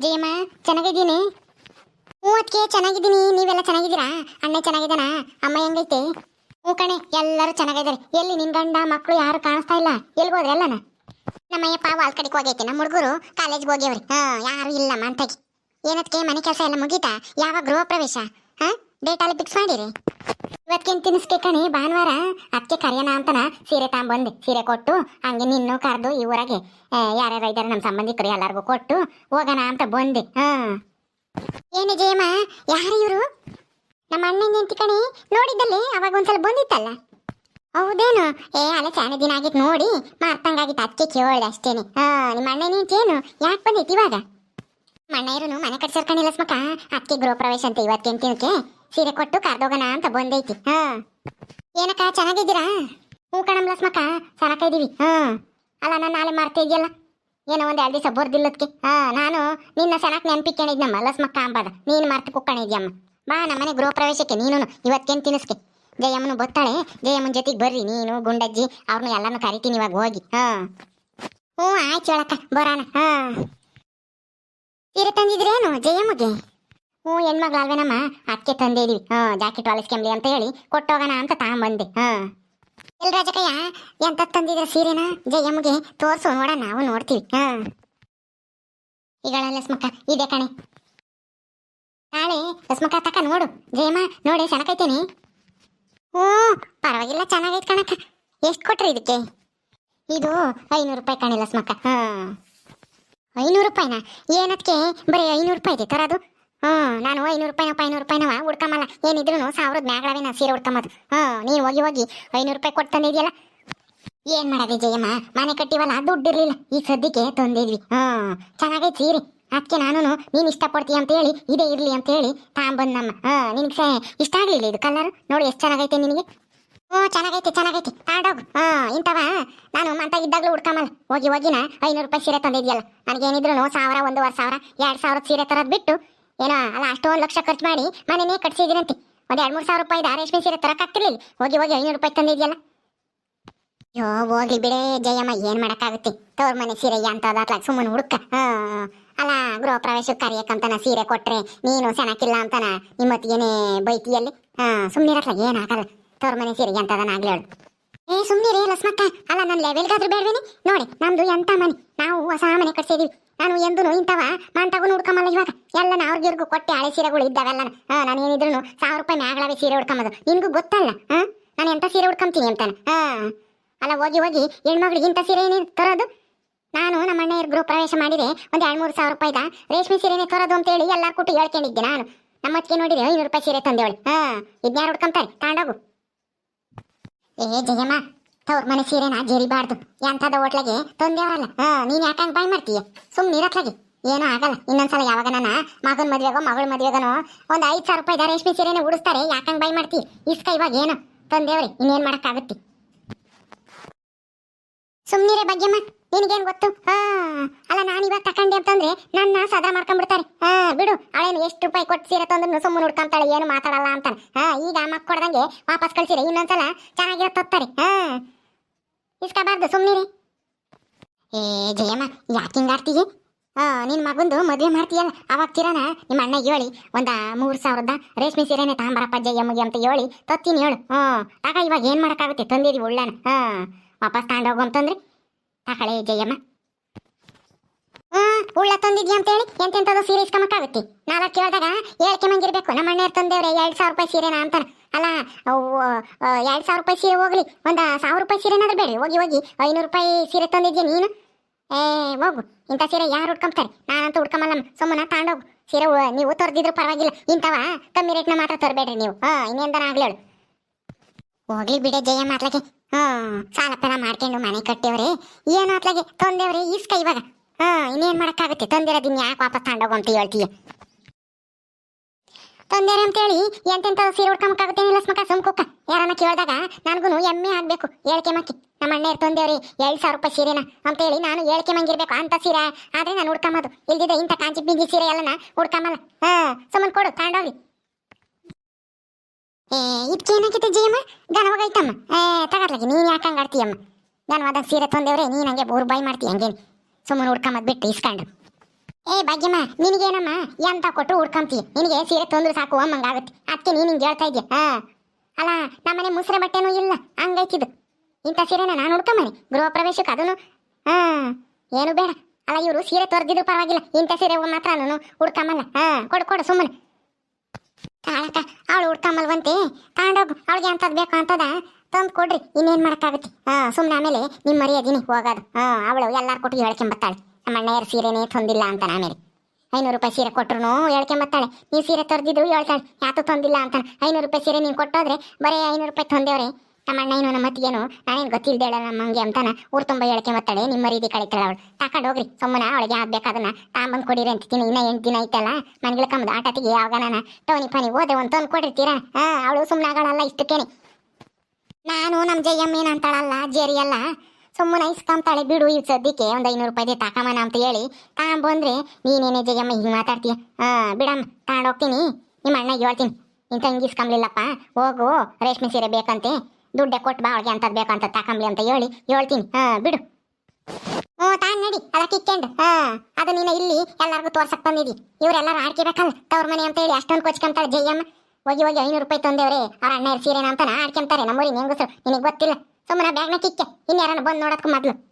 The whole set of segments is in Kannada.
ಜಯಮ್ಮ, ಚೆನ್ನಾಗಿದ್ದೀನಿ. ಹ್ಞೂ ಅದಕ್ಕೆ ಚೆನ್ನಾಗಿದ್ದೀನಿ, ನೀವೆಲ್ಲ ಚೆನ್ನಾಗಿದ್ದೀರಾ? ಅಣ್ಣ ಚೆನ್ನಾಗಿದ್ದಾನಾ? ಅಮ್ಮ ಹೆಂಗೈತೆ? ಹ್ಞೂ ಕಣೆ, ಎಲ್ಲರೂ ಚೆನ್ನಾಗಿದ್ದಾರೆ. ಎಲ್ಲಿ ನಿನ್ನ ಗಂಡ ಮಕ್ಕಳು ಯಾರು ಕಾಣಿಸ್ತಾ ಇಲ್ಲ? ಎಲ್ಲಿ ಹೋದ್ರೆ ಎಲ್ಲನ? ನಮ್ಮಯ್ಯಪ್ಪ ವಾಲ್ ಕಡೆಗೆ ಹೋಗೈತೆ, ನಮ್ಮ ಹುಡುಗರು ಕಾಲೇಜ್ಗೆ ಹೋಗ್ಯವ್ರಿ. ಹಾಂ, ಯಾರು ಇಲ್ಲಮ್ಮ ಅಂತಾಗಿ. ಏನಕ್ಕೆ ಮನೆ ಕೆಲಸ ಎಲ್ಲ ಮುಗೀತಾ? ಯಾವಾಗ ಗೃಹ ಪ್ರವೇಶ? ಹಾ? ಡೇಟ್ ಅಲ್ಲಿ ಫಿಕ್ಸ್ ಮಾಡಿರಿ. ಇವತ್ತಿನ ತಿನ್ನಿಸ್ಕೆ ಕಣಿ ಭಾನುವಾರ. ಅದಕ್ಕೆ ಕರೆಯೋಣ ಅಂತನ ಸೀರೆ ತಾಂಬಂದು, ಸೀರೆ ಕೊಟ್ಟು, ಹಂಗೆ ನಿನ್ನೂ ಕರೆದು ಈ ಊರಾಗೆ ಯಾರ್ಯಾರು ಇದ್ದಾರೆ ನಮ್ಮ ಸಂಬಂಧಿಕರು ಎಲ್ಲರಿಗೂ ಕೊಟ್ಟು ಹೋಗೋಣ ಅಂತ ಬಂದೆ. ಹಾಂ. ಏನು ಜಯಮ್ಮ, ಯಾರು ಇವರು? ನಮ್ಮ ಅಣ್ಣನ ಹೆಂಡತಿ ಕಣಿ, ನೋಡಿದ್ದಲ್ಲಿ ಅವಾಗ ಒಂದ್ಸಲ ಬಂದಿತ್ತಲ್ಲ? ಹೌದೇನು? ಏ, ಅಲ್ಲ, ಚಾನೆ ದಿನ ಆಗಿತ್ತು ನೋಡಿ ಮಾರ್ತಂಗಾಗಿತ್ತು ಅದಕ್ಕೆ ಕೇಳಿದೆ ಅಷ್ಟೇನೆ. ಹಾಂ, ನಿಮ್ಮ ಅಣ್ಣನ ಹೆಂಡತಿ ಏನು? ಯಾಕೆ ಬಂದಿತ್ತು ಇವಾಗ? ನಮ್ಮ ಅಣ್ಣ ಇರೋನು ಮನೆ ಕಟ್ಸಿರ್ಕಣಿಲ್ಲ ಕಣಿಲ್ಲ ಸ್ಮಕ ಅದಕ್ಕೆ ಗೃಹ ಪ್ರವೇಶ ಅಂತ ಇವತ್ತೇನು ತಿನ್ಕೆ ಸೀರೆ ಕೊಟ್ಟು ಕರ್ದೋಗೋಣ ಅಂತ ಬಂದೈತಿ. ಹಾ. ಏನಕ್ಕ, ಚೆನ್ನಾಗಿದ್ದೀರಾ? ಹೂ ಕಣಮ್ ಲಸ್ಮಕ್ಕ ಚೆನ್ನಾಗ ಇದೀವಿ. ಹಾ. ಅಲ್ಲ, ನಾನು ನಾಳೆ ಮಾಡ್ತಾ ಇದೆಯಲ್ಲ? ಏನೋ ಒಂದು ಎರಡು ದಿವಸ ಬರ್ದಿಲ್ಲದಕ್ಕೆ ಹಾ, ನಾನು ನಿನ್ನ ಸನಕ್ ನೆನ್ಪಿಕೊಂಡಿದ್ನಮ್ಮ ಲಸ್ಮಕ್ಕ ಅಂಬದ. ನೀನು ಮರ್ತು ಕುಕ್ಕಣಿದ್ಯಮ್ಮ. ಬಾ ನಮ್ಮನೆ ಗೃಹ ಪ್ರವೇಶಕ್ಕೆ ನೀನು ಇವತ್ತೇನು ತಿನ್ನಿಸ್ಕೆ ಜಯಮ್ಮನು ಬತ್ತಾಳೆ ಜಯಮ್ಮನ ಜೊತೆಗೆ ಬರ್ರಿ, ನೀನು, ಗುಂಡಜ್ಜಿ ಅವ್ರನ್ನ ಎಲ್ಲಾನು ಕರಿತೀನಿ ಇವಾಗ ಹೋಗಿ. ಹಾ. ಹ್ಞೂ, ಆಯ್ತು ಹೇಳಕ್ಕ ಬರೋಣ ಹಾ. ಸೀರೆ ತಂದಿದ್ರೇನು ಜಯಮ್ಮಗೆ? ಹ್ಞೂ, ಹೆಣ್ಮಗ್ಳು ಅಲ್ವೇನಮ್ಮ? ಅದಕ್ಕೆ ತಂದಿದೀವಿ. ಹಾ, ಜಾಕೆಟ್ ಹೊಲಿಸ್ಕೊಂಬ್ಲಿ ಅಂತ ಹೇಳಿ ಕೊಟ್ಟೋಗೋಣ ಅಂತ ತಗೊಂಬಂದೆ. ಹಾ. ಎಲ್ ರಾಜಕಯ್ಯ ಎಂತ ತಂದಿದ್ರ ಸೀರೆನ? ಜಯಮ್ಗೆ ತೋರ್ಸು ನೋಡ ನಾವು ನೋಡ್ತೀವಿ. ಹಾ. ಈಗಳಲ್ಲ ಲಸ್ಮಕ್ಕ, ಇದೆ ಕಣೆ. ನಾಳೆ ಲಸ್ಮಕ್ಕ ತಕ ನೋಡು. ಜಯಮ್ಮ, ನೋಡಿ ಚೆನ್ನಾಗೈತೇನಿ ಹ್ಞೂ, ಪರವಾಗಿಲ್ಲ, ಚೆನ್ನಾಗೈತೆ ಕಣಕ್ಕ. ಎಷ್ಟು ಕೊಟ್ರಿ ಇದಕ್ಕೆ? ಇದು ಐನೂರು ರೂಪಾಯಿ ಕಣೆ ಲಸ್ಮಕ್ಕ. ಹಾ. ಐನೂರು ರೂಪಾಯಿನ? ಏನಕ್ಕೆ ಬರೀ ಐನೂರು ರೂಪಾಯಿ ಇದೆ, ತರೋದು. ಹ್ಞೂ ನಾನು ಐನೂರು ರೂಪಾಯಿನಪ್ಪ ಐನೂರು ರೂಪಾಯಿನವ ಹುಡ್ಕಮಲ್ಲ ಏನಿದ್ರು ಸಾವಿರದ ಮ್ಯಾಗಳವೇ ನಾ ಸೀರೆ ಹುಡ್ಕಮದ್ ಹ್ಞೂ ನೀನು ಹೋಗಿ ಹೋಗಿ, ಐನೂರು ರೂಪಾಯಿ ಕೊಟ್ಟು ತಂದಿದ್ಯಲ್ಲ? ಏನ್ ಮಾಡೋದು ಜಯಮ್ಮ? ಮನೆ ಕಟ್ಟಿವಲ್ಲ, ದುಡ್ಡು ಇರ್ಲಿಲ್ಲ. ಈ ಸದ್ಯಕ್ಕೆ ತಂದಿದ್ವಿ. ಹ್ಮ್, ಚೆನ್ನಾಗೈತೆ ಸೀರೆ. ಅದಕ್ಕೆ ನಾನು ನೀನ್ ಇಷ್ಟಪಡ್ತೀಯ ಅಂತ ಹೇಳಿ ಇದೇ ಇರ್ಲಿ ಅಂತ ಹೇಳಿ ತಗೊಂಬಂದಮ್ಮ ಹಾ ನಿನ್ಗೆ ಇಷ್ಟ ಆಗ್ಲಿಲ್ಲ ಇದು ಕಲರ್ ನೋಡಿ, ಎಷ್ಟು ಚೆನ್ನಾಗೈತೆ ನಿನಗೆ. ಹ್ಞೂ ಚೆನ್ನಾಗೈತೆ ಚೆನ್ನಾಗೈತೆ. ತಾಂಡೋಗು. ಹಾ ಇಂಥವ, ನಾನು ಮಂತಾಗಿದ್ದಾಗಲೂ ಹುಡ್ಕಮಲ್ಲ ಹೋಗಿ ಹೋಗಿನ ಐನೂರು ರೂಪಾಯಿ ಸೀರೆ ತಂದಿದ್ಯಲ್ಲ. ನನಗೇನಿದ್ರು ಸಾವಿರ, ಒಂದೂವರೆ ಸಾವಿರ, ಎರಡು ಸಾವಿರದ ಸೀರೆ ತರೋದು ಬಿಟ್ಟು ಏನೋ, ಅಲ್ಲ, ಅಷ್ಟೊಂದು ಲಕ್ಷ ಖರ್ಚು ಮಾಡಿ ಮನೆನೇ ಕಟ್ಸಿದಿರಂತೆ ಒಂದು ಎರಡು ಮೂರು ಸಾವಿರ ರೂಪಾಯಿ ರೇಷ್ಮೆ ಸೀರೆ ತರಕಾಗ್ತಿರ್ಲಿಲ್ಲ ಹೋಗಿ ಹೋಗಿ ಐನೂರು ರೂಪಾಯಿ ತಂದಿದ್ಯಲ್ಲ. ಅಯ್ಯೋ, ಹೋಗ್ಲಿ ಬಿಡೇ ಜಯಮ್ಮ, ಏನ್ ಮಾಡಕ್ಕಾಗುತ್ತೆ? ತವ್ರ ಮನೆ ಸೀರೆ ಅಂತದಾತ್ಲ ಸುಮ್ಮನೆ ಹುಡುಕ. ಹಾ ಅಲ್ಲ ಗೃಹ ಪ್ರವೇಶ ಕಾರ್ಯಕ್ಕಂತನ ಸೀರೆ ಕೊಟ್ರೆ ನೀನು ಸೆನಕಿಲ್ಲ ಅಂತನ ನಿಮ್ಮತ್ತಿಗೇನೆ ಬೈತಿಯಲ್ಲಿ? ಹಾ ಏನ್ ಹಾಕಲ್ಲ. ತವ್ರ ಮನೆ ಸೀರೆ ಅದನ್ನ ಆಗ್ಲಿ ಹೇಳು. ಏ, ಸುಮ್ನಿರೇ ಲಸ್ಮಕ್ಕ. ಅಲ್ಲ ನನ್ನ ಲೆವೆಲ್ಗಾದ್ರೂ ಬೇಡವೇನಿ? ನೋಡಿ, ನಮ್ದು ಎಂತ ಮನೆ? ನಾವು ಹೊಸ ಮನೆ ಕಟ್ಸಿದೀವಿ. ನಾನು ಎಂದೂ ಇಂಥವ ಮಂತಾಗೂ ಹುಡ್ಕಮಲ್ಲ ಇವಾಗ. ಎಲ್ಲ ಅವ್ರಿಗಿರ್ಗು ಕೊಟ್ಟೆ ಹಳೆ ಸೀರೆಗಳು ಇದ್ದಾವೆಲ್ಲ ಹಾಂ, ನಾನು ಏನಿದ್ರು ಸಾವಿರ ರೂಪಾಯಿ ಮ್ಯಾಗಳವೇ ಸೀರೆ ಹುಡ್ಕೊಂಬದು ನಿನ್ಗೂ ಗೊತ್ತಲ್ಲ, ಹಾಂ? ನಾನು ಎಂತ ಸೀರೆ ಹುಡ್ಕೊಂತೀನಿ ಅಂತಾನೆ. ಹಾಂ. ಅಲ್ಲ, ಹೋಗಿ ಹೋಗಿ, ಹೆಣ್ಮಗಳಿಗೆ ಇಂಥ ಸೀರೆ ಏನೇ ತರೋದು? ನಾನು ನಮ್ಮ ಅಣ್ಣ ಗೃಹ ಪ್ರವೇಶ ಮಾಡಿದೆ, ಒಂದು ಎರಡು ಮೂರು ಸಾವಿರ ರೂಪಾಯಿದ ರೇಷ್ಮೆ ಸೀರೆನೇ ತರೋದು ಅಂತ ಹೇಳಿ ಎಲ್ಲಾರ ಕೊಟ್ಟು ಹೇಳ್ಕೊಂಡಿದ್ದೆ ನಾನು. ನಮ್ಮ ಅತ್ತಿಗೆ ನೋಡಿದೆ, ಐನೂರು ರೂಪಾಯಿ ಸೀರೆ ತಂದೇವಳು. ಹಾ ಇದ್ನ್ಯಾರು ಹುಡ್ಕೊಂತಾರೆ ತಾಂಡೋಗು. ಏ, ಜಯಮ್ಮ ತವ್ರ ಮನೆ ಸೀರೆನ ಜರಿಬಾರ್ದು. ಎಂಥದ ಹೋಟ್ಲಗೆ ತಂದೇವ್ರಲ್ಲ ಹಾ, ನೀನ್ ಯಾಕಂಗ್ ಬಾಯ್ ಮಾಡ್ತೀಯ? ಸುಮ್ಮನೆ ಇರತ್ಲಾಗಿ ಏನೂ ಆಗಲ್ಲ. ಇನ್ನೊಂದ್ಸಲ ಯಾವಾಗ ನನ್ನ ಮಗನ ಮದ್ವೆಗೋ, ಮಗಳ ಮದ್ವೆಗನೋ ಒಂದು ಐದು ಸಾವಿರ ರೂಪಾಯಿ ರೇಷ್ಮೆ ಸೀರೆನ ಉಡಿಸ್ತಾರೆ ಯಾಕಂಗ್ ಬಾಯ್ ಮಾಡ್ತಿ ಇಸ್ಕ ಇವಾಗ ಏನೋ. ತಂದೇವ್ರಿ ಇನ್ನೇನ್ ಮಾಡಕ್ಕಾಗತ್ತೆ? ಬಗ್ಗೆ ಭಾಗ್ಯಮ್ಮ, ನಿನಗೇನ್ ಗೊತ್ತು? ಹಾ, ಅಲ್ಲ ನಾನು ಇವಾಗ ತಕೊಂಡೆ ಅಂತಂದ್ರೆ ನನ್ನ ಸದಾ ಮಾಡ್ಕೊಂಡ್ಬಿಡ್ತಾರೆ. ಹಾ, ಬಿಡು, ಅವಳೇನು ಎಷ್ಟು ರೂಪಾಯಿ ಕೊಟ್ಟು ಸೀರೆ ತಂದ್ರು ಸುಮ್ಮನೆ ಹುಡ್ಕೊಂತಾಳೆ ಏನು ಮಾತಾಡಲ್ಲ ಅಂತಾನೆ. ಹಾ, ಈಗ ಮಕ್ಕ ಕೊಡ್ದಂಗೆ ವಾಪಸ್ ಕಳ್ಸಿರಿ, ಇನ್ನೊಂದ್ಸಲ ಚೆನ್ನಾಗಿರೋ ತೊತ್ತಾರೆ. ಹಾ. ಇಸ್ಕೋಬಾರ್ದು ಸುಮ್ಮನೆ ಏ, ಜಯಮ್ಮ, ಯಾಕೆ ಹಿಂಗಾಡ್ತೀಯ ಹಾ ನಿನ್ ಮಗಂದು ಮದುವೆ ಮಾಡ್ತೀಯಲ್ಲ, ಅವಾಗ ಚಿರಣ ನಿಮ್ಮ ಅಣ್ಣ ಹೇಳಿ, ಒಂದ ಮೂರು ಸಾವಿರದ ರೇಷ್ಮೆ ಸೀರೆನೆ ತಗೊಂಬರಪ್ಪ ಜಯಮ್ಮಗೆ ಅಂತ ಹೇಳಿ, ತತ್ತೀನಿ ಹೇಳು. ಹ್ಞೂ ಆಗ ಇವಾಗ ಏನು ಮಾಡೋಕ್ಕಾಗುತ್ತೆ? ತಂದಿದ್ದೀವಿ ಉಳ್ಳಾನ. ಹಾ, ವಾಪಸ್ ತಗೊಂಡೋಗು ಅಂತಂದ್ರೆ. ತಕಳೆ ಜಯಮ್ಮ. ಹ್ಞೂ ಉಳ್ಳ ತಂದಿದ್ಯಾ ಅಂತ ಹೇಳಿ ಎಂತೆಂಥದ್ದು ಸೀರೆ ಇಸ್ಕೊಂಬಕ್ಕಾಗುತ್ತೆ ನಾಲ್ಕು ಕೇಳಿದಾಗ ಹೇಳ್ಕೆ ನಮ್ಮ ಅಣ್ಣ ತಂದೇವ್ರೆ ಎರಡು ಸಾವಿರ ರೂಪಾಯಿ ಸೀರೆನ ಅಂತಾನೆ. ಅಲ್ಲ ಎರಡು ಸಾವಿರ ರೂಪಾಯಿ ಸೀರೆ ಹೋಗ್ಲಿ, ಒಂದ ಸಾವಿರ ರೂಪಾಯಿ ಸೀರೆನಾದ್ರೂ ಬೇಡ ಹೋಗಿ ಹೋಗಿ, ಐನೂರು ರೂಪಾಯಿ ಸೀರೆ ತಂದಿದ್ಯಾ ನೀನು? ಏ, ಹೋಗು, ಇಂಥ ಸೀರೆ ಯಾರು ಹುಡ್ಕೊಂತಾರೆ ನಾನಂತೂ ಹುಡ್ಕೊಂಬಲ್ಲ ಸುಮ್ಮನೆ ತಗೊಂಡೋಗು ಸೀರೆ ನೀವು ತೊರೆದಿದ್ರು ಪರವಾಗಿಲ್ಲ. ಇಂಥವ ಕಮ್ಮಿ ರೇಟ್ನ ಮಾತ್ರ ತರಬೇಡ್ರಿ ನೀವು. ಹಾಂ, ಇನ್ನೇಂದನ ಆಗ್ಲಿ ಹೇಳು. ಹೋಗ್ಲಿ ಬಿಡೆ ಜಯ ಮಾತ್ಲಾಗೆ ಹಾಂ, ಸಾಲ ಪೆಲ ಮಾಡ್ಕೊಂಡು ಮನೆ ಕಟ್ಟೇವ್ರಿ. ಏನು ಆತ್ಲಾಗೆ ತಂದೇವ್ರಿ, ಇಸ್ಕ ಇವಾಗ. ಹಾಂ, ಇನ್ನೇನು ಮಾಡೋಕ್ಕಾಗುತ್ತೆ? ತಂದಿರೋದಿನ್ ಯಾಕೆ ವಾಪಸ್ ತಗೊಂಡೋಗು ಅಂತ ಹೇಳ್ತೀಯ? ತಂದೇರ ಅಂತೇಳಿ ಎಂತೆಂತ ಸೀರೆ ಉಡ್ಕೊಂಬಕ್ಕಾಗುತ್ತೇನಿಲ್ಲ ಸುಮಕ ಸುಮ್ಕುಕ್ಕ ಯಾರನ್ನ ಕೇಳಿದಾಗ ನನಗೂ ಎಮ್ಮೆ ಆಗಬೇಕು. ಹೇಳಿಕೆ ಮಕ್ಕಿ. ನಮ್ಮ ಅಣ್ಣ ತಂದೇವ್ರಿ ಎರಡ್ ಸಾವಿರ ರೂಪಾಯಿ ಸೀರೆನ. ಅಂತೇಳಿ ನಾನು ಹೇಳಿಕೆ ಮಂಗಿರ್ಬೇಕು ಅಂತ ಸೀರೆ. ಆದ್ರೆ ನಾನು ಉಡ್ಕೊಂಬೋದು ಇಲ್ದಿದ್ರೆ ಇಂಥ ಕಾಂಚಿ ಬೀಜಿ ಸೀರೆ ಎಲ್ಲನ ಉಡ್ಕೊಂಬಲ್ಲ ಹಾ, ಸುಮ್ಮನೆ ಕೊಡು ತಗೊಂಡೋಗ್ರಿ ಏ ಇದಕ್ಕೇನಾಗಿತ್ತು ಜಯಮ್ಮ? ಗನವಾಗೈತಮ್ಮ ಏ ನೀನು ಯಾಕೆ ಹಂಗೆ ಆಡ್ತೀಯಮ್ಮ? ಘನವಾದ ಸೀರೆ ತಂದೇವ್ರೆ ನೀನು ಹಂಗೆ ಬೋರ್ ಬಾಯ್ ಮಾಡ್ತೀಯ ಹಂಗೇನು? ಸುಮ್ಮನೆ ಉಡ್ಕೊಂಬದ್ ಬಿಟ್ಟು ಇಸ್ಕೊಂಡು ಏ, ಭಾಗ್ಯಮ್ಮ, ನಿನಗೇನಮ್ಮ? ಎಂತ ಕೊಟ್ಟು ಉಡ್ಕೊಂತೀಯ ನಿನಗೆ ಸೀರೆ ತೊಂದ್ರೆ ಸಾಕು ಅಮ್ಮಂಗಾಗುತ್ತೆ ಅದಕ್ಕೆ ನೀನು ಹಿಂಗೆ ಹೇಳ್ತಾ ಇದೆಯಾ? ಹಾ. ಅಲ್ಲ, ನಮ್ಮನೆ ಮುಸ್ರೆ ಬಟ್ಟೆನೂ ಇಲ್ಲ. ಹಂಗೈತಿದು. ಇಂಥ ಸೀರೆನ ನಾನು ಉಡ್ಕೊಂಬನಿ ಗೃಹ ಪ್ರವೇಶಕ್ಕೆ ಅದನ್ನು ಹಾ. ಏನು ಬೇಡ. ಅಲ್ಲ, ಇವರು ಸೀರೆ ತೊರೆದಿದ್ರು ಪರವಾಗಿಲ್ಲ. ಇಂಥ ಸೀರೆ ಮಾತ್ರ ನಾನು ಉಡ್ಕೊಂಬಲ್ಲ. ಹಾ, ಕೊಡು ಕೊಡು, ಸುಮ್ಮನೆ. ಕಾಳಕ್ಕ ಅವಳು ಉಡ್ಕೊಂಬಲ್ವಂತೆ. ತಗೊಂಡೋಗು ಅವಳಿಗೆ ಅಂತದ್ ಬೇಕು ಅಂತದ ತಂದು ಕೊಡ್ರಿ. ಇನ್ನೇನ್ ಮಾಡೋಕ್ಕಾಗುತ್ತೆ? ಹಾ ಸುಮ್ಮನೆ ಆಮೇಲೆ ನಿಮ್ಮ ಮರ್ಯಾದಿನಿ ಹೋಗೋದು. ಹಾ, ಅವಳು ಎಲ್ಲಾರು ಕೊಟ್ಟು ಹೇಳ್ಕೊಂಬತ್ತಾಳೆ. ನಮ್ಮ ಅಣ್ಣಯ್ಯರ ಸೀರೆನೇ ತೊಂದಿಲ್ಲ ಅಂತ ಆಮೇಲೆ ಐನೂರು ರೂಪಾಯಿ ಸೀರೆ ಕೊಟ್ರು ಹೇಳ್ಕೊಂಬತ್ತಾಳೆ ನೀವು ಸೀರೆ ತೊರೆದಿದ್ದು ಹೇಳ್ತಾಳೆ. ಯಾತು ತೊಂದಿಲ್ಲ ಅಂತ. ಐನೂರು ರೂಪಾಯಿ ಸೀರೆ ನೀವು ಕೊಟ್ಟೋದ್ರೆ ಬರೀ ಐನೂರು ರೂಪಾಯಿ ತೊಂದೇವ್ರೆ. ನಮ್ಮ ಅಣ್ಣ ಏನು ನಮ್ಮ ಮತ್ತಿಗೇನು ನಾನೇನು ಗೊತ್ತಿಲ್ದೇಳ ನಮ್ಮ ಹಂಗೆ ಅಂತಾನ ಊರು ತುಂಬ ಹೇಳ್ಕೊಂಬತ್ತಾಳೆ ನಿಮ್ಮ ರೀತಿ ಕಳಿತಾಳೆ ಅವಳು. ತಕೊಂಡು ಹೋಗ್ರಿ. ಸುಮ್ಮನೆ ಅವಳಿಗೆ ಬೇಕಾದನ್ನ ತಾಂಬಂದು ಕೊಡಿರಿ ಅಂತೀನಿ ಇನ್ನೂ ಎಂಟು ದಿನ ಐತಲ್ಲ ಮನೆಗಳ ಕಮ್ಮದ ಆಟತಿಗೆ ಯಾವಾಗ ನಾನು ಟೋನಿ ಪನಿ ಓದೆ ಒಂದು ತಂದು ಕೊಡಿರ್ತೀರಾ ಹಾಂ, ಅವಳು ಸುಮ್ಮನೆ ಆಗಳಲ್ಲ ಇಷ್ಟಕ್ಕೇನೆ. ನಾನು ನಮ್ಮ ಜಯಮ್ಮ ಏನಂತಾಳಲ್ಲ ಜೇರಿ ಅಲ್ಲ ಸುಮ್ಮನೆ ಇಸ್ಕೊಂತಾಳೆ ಬಿಡು ಇವ್ ಸದ್ಯಕ್ಕೆ ಒಂದು ಐನೂರು ರೂಪಾಯಿ ತಾಕಮ್ಮನ ಅಂತ ಹೇಳಿ ತಗೊಂಬಂದ್ರೆ ನೀನೇನೇ ಜಯಮ್ಮ ಹಿಂಗೆ ಮಾತಾಡ್ತೀಯ? ಹಾಂ ಬಿಡಮ್ಮ ತಗೊಂಡೋಗ್ತೀನಿ ನಿಮ್ಮ ಅಣ್ಣಗೆ ಹೇಳ್ತೀನಿ. ಇಂಥ ಹಿಂಗೆ ಇಸ್ಕೊಂಬ್ಲಿಲ್ಲಪ್ಪ ಹೋಗು, ರೇಷ್ಮೆ ಸೀರೆ ಬೇಕಂತೆ. ದುಡ್ಡೆ ಕೊಟ್ಟು ಬಾ ಅವಳಿಗೆ ಅಂತದ್ ಬೇಕಂತ ತಾಕಂಬ್ಲಿ ಅಂತ ಹೇಳಿ ಹೇಳ್ತೀನಿ. ಹಾ ಬಿಡು. ಹ್ಞೂ, ತಾನ್ ನಡಿ ಅದ ಕಿಕ್ಕೆಂಡು ಹಾ ಅದು ನೀನು ಇಲ್ಲಿ ಎಲ್ಲಾರ್ಗು ತೋರ್ಸಕ್ ಬಂದಿದಿ. ಇವರೆಲ್ಲರೂ ಆಡ್ಕಿಬೇಕಲ್ಲ, ತವ್ರ ಮನೆ ಅಂತ ಹೇಳಿ ಅಷ್ಟೊಂದು ಕೊಚ್ಕೊಂತಾಳೆ ಜಯಮ್ಮ. ಹೋಗಿ ಹೋಗಿ ಐನೂರು ರೂಪಾಯಿ ತಂದೇವ್ರೆ ಅವ್ರ ಅಣ್ಣ ಸೀರೆನ ಅಂತ ಆಡ್ಕೊಂತಾರೆ ನಮ್ಮೂರಿ ಹೆಂಗಸರು, ನಿನಗೆ ಗೊತ್ತಿಲ್ಲ. ಸುಮ್ಮನೆ ಬ್ಯಾಗ್ನ ಕಿಕ್ಕೆ. ಇನ್ಯಾರನ್ನ ಬಂದು ನೋಡೋದಕ್ಕೂ ಮೊದಲು.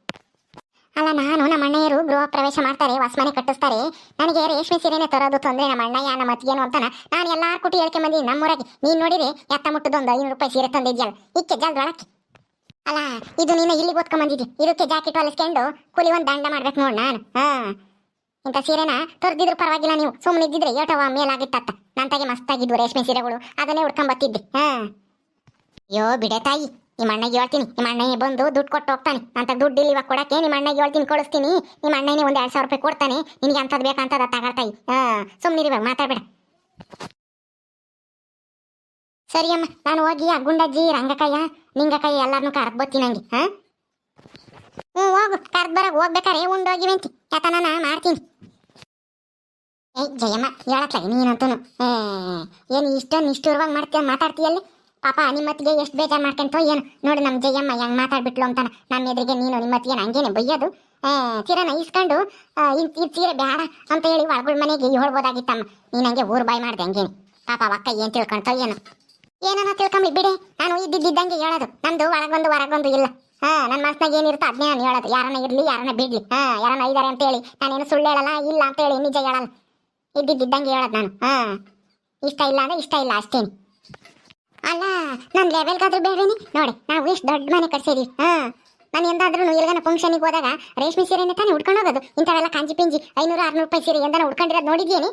ಅಲ್ಲ, ನಾನು ನಮ್ಮ ಅಣ್ಣಯ್ಯರು ಗೃಹ ಪ್ರವೇಶ ಮಾಡ್ತಾರೆ ಹೊಸಮನೆ ಕಟ್ಟಿಸ್ತಾರೆ. ನನಗೆ ರೇಷ್ಮೆ ಸೀರೆನೆ ತರೋದು ತೊಂದರೆ ನಮ್ಮ ಅಣ್ಣಯ್ಯ, ನಮ್ಮ ಅತ್ತಿಗೇನು ಅಂತಾನ. ನಾನು ಎಲ್ಲಾರು ಕುಟಿ ಹೇಳಿಕೆ ಮಂದಿ ನಮ್ಮೂರಾಗಿ ನೀನು ನೋಡಿರಿ, ಎತ್ತ ಮುಟ್ಟದೊಂದು ಐನೂರು ರೂಪಾಯಿ ಸೀರೆ ತಂದಿದ್ಯಲ್ಲ. ಇಕ್ಕೆ ಜಲ್ದ ಒಳಕ್ಕೆ. ಅಲ್ಲ, ಇದು ನೀನು ಇಲ್ಲಿ ಓದ್ಕೊಂಬಂದಿದ್ದಿ ಇದಕ್ಕೆ ಜಾಕೆಟ್ ಹೊಲಿಸ್ಕೊಂಡು ಕೂಲಿ ಒಂದು ದಂಡ ಮಾಡ್ಬೇಕು ನೋಡಿ ನಾನು. ಹಾಂ. ಇಂಥ ಸೀರೆನ ತೊರೆದಿದ್ರು ಪರವಾಗಿಲ್ಲ ನೀವು. ಸುಮ್ಮನೆ ಇದ್ದಿದ್ರೆ ಏಟವ ಮೇಲಾಗಿತ್ತತ್ತ ನಂತಾಗೆ ಮಸ್ತಾಗಿದ್ವು ರೇಷ್ಮೆ ಸೀರೆಗಳು. ಅದನ್ನೇ ಉಡ್ಕೊಂಬತ್ತಿದ್ದೆ ಹಾಂ. ಅಯ್ಯೋ, ಬಿಡೆ ತಾಯಿ. ನಿಮ್ಮ ಅಣ್ಣಗೆ ಹೇಳ್ತೀನಿ, ನಿಮ್ಮ ಅಣ್ಣಗೆ ಬಂದು ದುಡ್ಡು ಕೊಟ್ಟು ಹೋಗ್ತಾನೆ. ಅಂತ ದುಡ್ಡು ಇಲ್ಲಿ ಇವಾಗ ಕೊಡಕ್ಕೆ ನಿಮ್ಮ ಅಣ್ಣಗೆ ಹೇಳ್ತೀನಿ, ಕೊಡಿಸ್ತೀನಿ. ನಿಮ್ಮ ಅಣ್ಣನೇ ಒಂದು ಎರಡು ಸಾವಿರ ರೂಪಾಯಿ ಕೊಡ್ತಾನೆ. ನಿನಗೆ ಅಂಥದ್ದು ಬೇಕಂತದ ತಗೊಳ್ತಾಯಿ ಹಾ ಇವಾಗ, ಮಾತಾಡಬೇಡ. ಸರಿ ಅಮ್ಮ, ನಾನು ಹೋಗಿ ಆ ಗುಂಡಜ್ಜಿ, ರಂಗಕಯ್ಯ, ನಿಂಗಕಯ್ಯ ಎಲ್ಲಾರನ್ನೂ ಕರೆದು ಬರ್ತೀನಿ ನಂಗೆ ಹಾ? ಹ್ಞೂ, ಹೋಗು, ಕರೆದು ಬರೋಕೆ ಹೋಗ್ಬೇಕಾರೆ ಉಂಡೋಗಿವೆಂತಿ ಯಾಕ ಯಾತನ ಮಾಡ್ತೀನಿ. ಏಯ್, ಜಯಮ್ಮ ಹೇಳತ್ಲಾಗ ನೀನಂತೂ ಏನು ಇಷ್ಟೊಂದು ನಿಷ್ಠುರವಾಗಿ ಮಾಡ್ತೀಯ ಮಾತಾಡ್ತೀಯಲ್ಲಿ ಪಾಪ, ನಿಮ್ಮತ್ತಿಗೆ ಎಷ್ಟು ಬೇಜಾರು ಮಾಡ್ಕೊಂತೋ ಏನು. ನೋಡಿ ನಮ್ಮ ಜಯಮ್ಮ, ಹೆಂಗ್ ಮಾತಾಡ್ಬಿಟ್ಲು ಅಂತಾನ. ನಮ್ಮ ಎದುರಿಗೆ ನೀನು ನಿಮ್ಮತ್ತಿಗೆ ಹಂಗೇನೆ ಬೈಯೋದು? ಸೀರೆನ ಇಸ್ಕೊಂಡು ಇದು ಸೀರೆ ಬೇಡ ಅಂತ ಹೇಳಿ ಒಳಗಳ ಮನೆಗೆ ಹೇಳ್ಬೋದಾಗಿತ್ತಮ್ಮ. ನೀನು ಹಂಗೆ ಊರು ಬಾಯ್ ಮಾಡಿದೆ ಹಂಗೇನೆ. ಪಾಪ ಅಕ್ಕ ಏನು ತಿಳ್ಕೊಂತೋ ಏನು. ಏನನ್ನ ತಿಳ್ಕೊಂಬಿ, ಬಿಡಿ. ನಾನು ಇದ್ದಿದ್ದಂಗೆ ಹೇಳೋದು. ನಮ್ದು ಒಳಗೊಂದು ಹೊರಗೊಂದು ಇಲ್ಲ. ಹಾಂ ನನ್ನ ಮನಸ್ನಾಗ ಏನಿರುತ್ತೋ ಅದನ್ನೇ ನಾನು ಹೇಳೋದು. ಯಾರನ್ನ ಇರಲಿ, ಯಾರನ್ನ ಬಿಡಲಿ. ಹಾಂ, ಯಾರನ್ನ ಇದ್ದಾರೆ ಅಂತ ಹೇಳಿ ನಾನೇನು ಸುಳ್ಳು ಹೇಳಲ್ಲ, ಇಲ್ಲ ಅಂತ ಹೇಳಿ ನಿಜ ಹೇಳಲ್ಲ. ಇದ್ದಿದ್ದಂಗೆ ಹೇಳೋದು ನಾನು. ಹಾಂ, ಇಷ್ಟ ಇಲ್ಲ ಅಂದರೆ ಇಷ್ಟ ಇಲ್ಲ, ಅಷ್ಟೇನು. ಅಲ್ಲ ನನ್ನ ಲೆವೆಲ್ಗಾದ್ರೂ ಬೇಡ್ರಿ ನೋಡಿ, ನಾವು ಎಷ್ಟು ದೊಡ್ಡ ಮನೆ ಕಟ್ಸಿದೀವಿ. ಹಾ. ನಾನು ಎಂದಾದ್ರೂ ಫಂಕ್ಷನ್ ಫಂಕ್ಷನಿಗೆ ಹೋದಾಗ ರೇಷ್ಮೆ ಸೀರೆನೇ ತಾನೇ ಉಡ್ಕೊಂಡು ಹೋಗೋದು. ಇಂಥವೆಲ್ಲ ಕಾಂಜಿ ಪಿಂಜಿ ಐನೂರು ಆರ್ನೂರು ರೂಪಾಯಿ ಸೀರೆ ಎಂದನ ಉಡ್ಕೊಂಡಿರೋದು ನೋಡಿದ್ಯೇನಿ?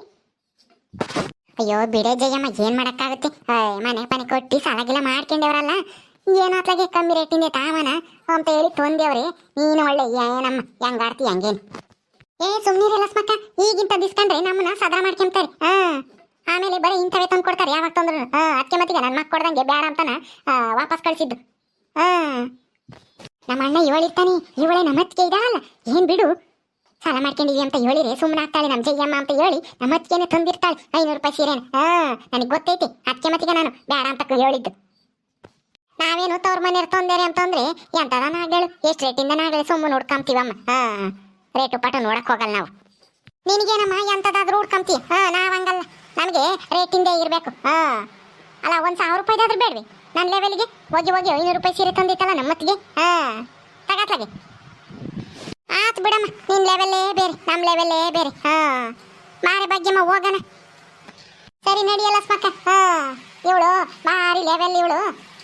ಅಯ್ಯೋ, ಬಿಡೆ ಜಯಮ್ಮ, ಏನ್ ಮಾಡಕ್ಕಾಗುತ್ತೆ? ಮನೆ ಮನೆ ಪನೆ ಕೊಟ್ಟು ಸಾಲಾಗಿಲ್ಲ ಮಾಡ್ಕೊಂಡವ್ರಲ್ಲ. ಏನಾತ್ಲಾಗೆ ಕಮ್ಮಿ ರೇಟಿಂದ ತಾವನ? ಅಂತ ಹೇಳಿ ತೊಂದೇವ್ರಿ ನೀನು ಒಳ್ಳೆ ಏನಮ್ಮ ಹೆಂಗ್ ಆಡ್ತಿ ಹಂಗೇನು? ಏ ಸುಮ್ಮನೆ ಸ್ಮಕ್ಕ ಈಗಿಂತ ದಿಸ್ಕೊಂಡ್ರೆ ನಮ್ಮನ್ನ ಸದಾ ಮಾಡ್ಕೊಂತಾರೆ ಹಾ. ಆಮೇಲೆ ಬರೀ ಇಂಥವೇ ತಂದು ಕೊಡ್ತಾರೆ. ಯಾವಾಗ ತಂದ್ರು. ಅದಕ್ಕೆ ಮತ್ತಿಗೆ ನನ್ನ ಮಕ್ಕ ಕೊಡ್ದಂಗೆ ಬೇಡ ಅಂತಾನ ವಾಪಸ್ ಕಳಿಸಿದ್ದು. ಹಾ. ನಮ್ಮ ಅಣ್ಣ ಇವಳಿರ್ತಾನೆ ಇವಳೆ ನಮ್ಮ ಅತ್ತಿಗೆ ಇದಾಳಲ್ಲ. ಏನ್ ಬಿಡು. ಸಾಲ ಮಾಡ್ಕೊಂಡಿದ್ವಿ ಅಂತ ಹೇಳಿರಿ ಸುಮ್ಮನೆ ಆಗ್ತಾಳೆ ನಮ್ಮ ಜಯ್ಯಮ್ಮ ಅಂತ ಹೇಳಿ ನಮ್ಮ ಅತ್ತಿಗೆನೆ ತಂದಿರ್ತಾಳೆ. ಐನೂರು ರೂಪಾಯಿ ಸೀರೆನ. ಹಾಂ, ನನಗೆ ಗೊತ್ತೈತಿ. ಅದಕ್ಕೆ ಮತ್ತಿಗೆ ನಾನು ಬೇಡ ಅಂತ ಹೇಳಿದ್ದು. ನಾವೇನು ತವ್ರ ಮನೆಯವ್ರು ತೊಂದರೆ ಅಂತಂದ್ರೆ ಎಂತದ ನಾಗಳು? ಎಷ್ಟು ರೇಟಿಂದ ನಾಗಳು? ಸುಮ್ಮನೆ ನೋಡ್ಕೊಂತೀವಮ್ಮ. ಹಾಂ. ರೇಟು ಪಾಠ ನೋಡಕ್ ಹೋಗಲ್ಲ ನಾವು. ನಿನಗೇನಮ್ಮ ಎಂಥದಾದ್ರೂ ಹುಡ್ಕಂತಿ? ಹಾ ನಾವ್ ಹಂಗಲ್ಲ ನಮಗೆ ರೇಟಿಂದೇ ಇರಬೇಕು. ಹಾ. ಅಲ್ಲ, ಒಂದು ಸಾವಿರ ರೂಪಾಯಿದಾದ್ರೂ ಬೇಡ್ರಿ ನನ್ನ ಲೆವೆಲ್ಗೆ ಹೋಗಿ ಹೋಗಿ ಐನೂರು ರೂಪಾಯಿ ಸೀರೆ ತಂದಿತ್ತಲ್ಲ ನಮ್ಮತ್ತಿಗೆ ಹಾ. ತಗತ್ಲಾಗೆ ಆತ್ ಬಿಡಮ್ಮ, ನಿನ್ ಲೆವೆಲ್ಲೇ ಬೇರೆ ನಮ್ಮ ಲೆವೆಲ್ಲೇ ಬೇರೆ. ಹಾ. ಮಾರಿ ಬಗ್ಗೆಮ್ಮ ಹೋಗೋಣ. ಸರಿ, ನಡಿಯಲ್ಲ ಸ್ಮಕ್ಕ. ಹಾ. ಇವಳು ಮಾರಿ ಲೆವೆಲ್ ಇವಳು.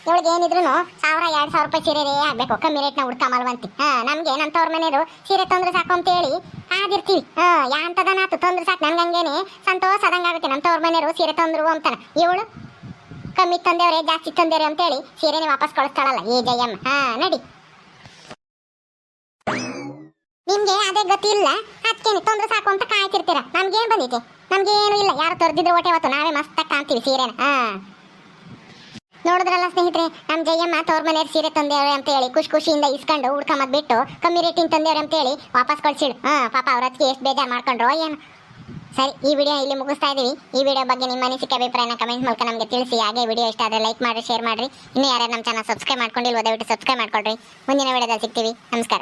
ಇವಳಿಗೆ ಏನಿದ್ರು ಸಾವಿರ, ಎರಡು ಸಾವಿರ ರೂಪಾಯಿ ಸೀರೆ ಆಗ್ಬೇಕು ಕಮ್ಮಿ ರೇಟ್ನ ಹುಡ್ಕೊಂಬಲ್ವಂತಿ ಹಾ, ನಮ್ಗೆ ನಮ್ಮ ತವ್ರ ಮನೆಯವರು ಸೀರೆ ತೊಂದ್ರೆ ಸಾಕು ಅಂತ ಹೇಳಿ ಆದಿರ್ತೀವಿ ಹಾ ಯಾಂತದನಾತು ತೊಂದ್ರೆ ಸಾಕು. ನಮ್ಗೆ ಹಂಗೇನೆ ಸಂತೋಷ ಆದಂಗಾಗುತ್ತೆ ನಮ್ಮ ತವ್ರ ಮನೆಯವರು ಸೀರೆ ತಂದ್ರು ಅಂತಾನ. ಇವಳು ಕಮ್ಮಿ ತಂದೇವ್ರೆ ಜಾಸ್ತಿ ತಂದೇವ್ರೆ ಅಂತೇಳಿ ಸೀರೆನೇ ವಾಪಸ್ ಕಳಿಸ್ತಾಳಲ್ಲ. ಏ ಜಯಮ್ಮ ಹಾ, ನಡಿ. ನಿಮ್ಗೆ ಅದೇ ಗತಿ ಇಲ್ಲ ಅದಕ್ಕೇನೆ ತೊಂದ್ರೆ ಸಾಕು ಅಂತ ಕಾಯ್ತಿರ್ತೀರ. ಏನ್ ಬಂದಿದೆ? ನಮ್ಗೇನು ಇಲ್ಲ. ಯಾರು ತೊರೆದಿದ್ರು ಹೊಟ್ಟೆ ಹೊತ್ತು ನಾವೇ ಮಸ್ತಾಗಿ ಕಾಣ್ತೀವಿ ಸೀರೆನ. ಹಾ. ನೋಡಿದ್ರಲ್ಲ ಸ್ನೇಹಿತರೆ ನಮ್ಮ ಜಯಮ್ಮ ತವ್ರ ಮನೆಯವ್ರ ಸೀರೆ ತಂದೇವ್ರೆ ಅಂತ ಹೇಳಿ, ಖುಷಿ ಖುಷಿಯಿಂದ ಇಸ್ಕೊಂಡು ಹುಡ್ಕೊಂಬದ್ ಬಿಟ್ಟು ಕಮ್ಮಿ ರೇಟಿನ ತಂದೇವ್ರೆ ಅಂತ ಹೇಳಿ ವಾಪಸ್ ಕಳ್ಸಿಡು. ಹಾಂ, ಪಾಪ ಅವ್ರ ಅದಕ್ಕೆ ಎಷ್ಟು ಬೇಜಾರು ಮಾಡ್ಕೊಂಡ್ರು ಏನು. ಸರಿ, ಈ ವಿಡಿಯೋ ಇಲ್ಲಿ ಮುಗಿಸ್ತಾ ಇದ್ದೀವಿ ಈ ವಿಡಿಯೋ ಬಗ್ಗೆ ನಿಮ್ಮ ಅನಿಸಿಕೆ, ಅಭಿಪ್ರಾಯನ ಕಮೆಂಟ್ ಮೂಲಕ ನಮಗೆ ತಿಳಿಸಿ. ಹಾಗೆ ವಿಡಿಯೋ ಇಷ್ಟ ಆದರೆ ಲೈಕ್ ಮಾಡಿ ಶೇರ್ ಮಾಡಿರಿ. ಇನ್ನೂ ಯಾರು ನಮ್ಮ ಚಾನಲ್ ಸಬ್ಸ್ಕ್ರೈಬ್ ಮಾಡ್ಕೊಂಡಿಲ್ವೋ, ದಯವಿಟ್ಟು ಸಬ್ಸ್ಕ್ರೈಬ್ ಮಾಡ್ಕೊಳ್ರಿ. ಮುಂದಿನ ವಿಡಿಯೋದಲ್ಲಿ ಸಿಗ್ತೀವಿ. ನಮಸ್ಕಾರ.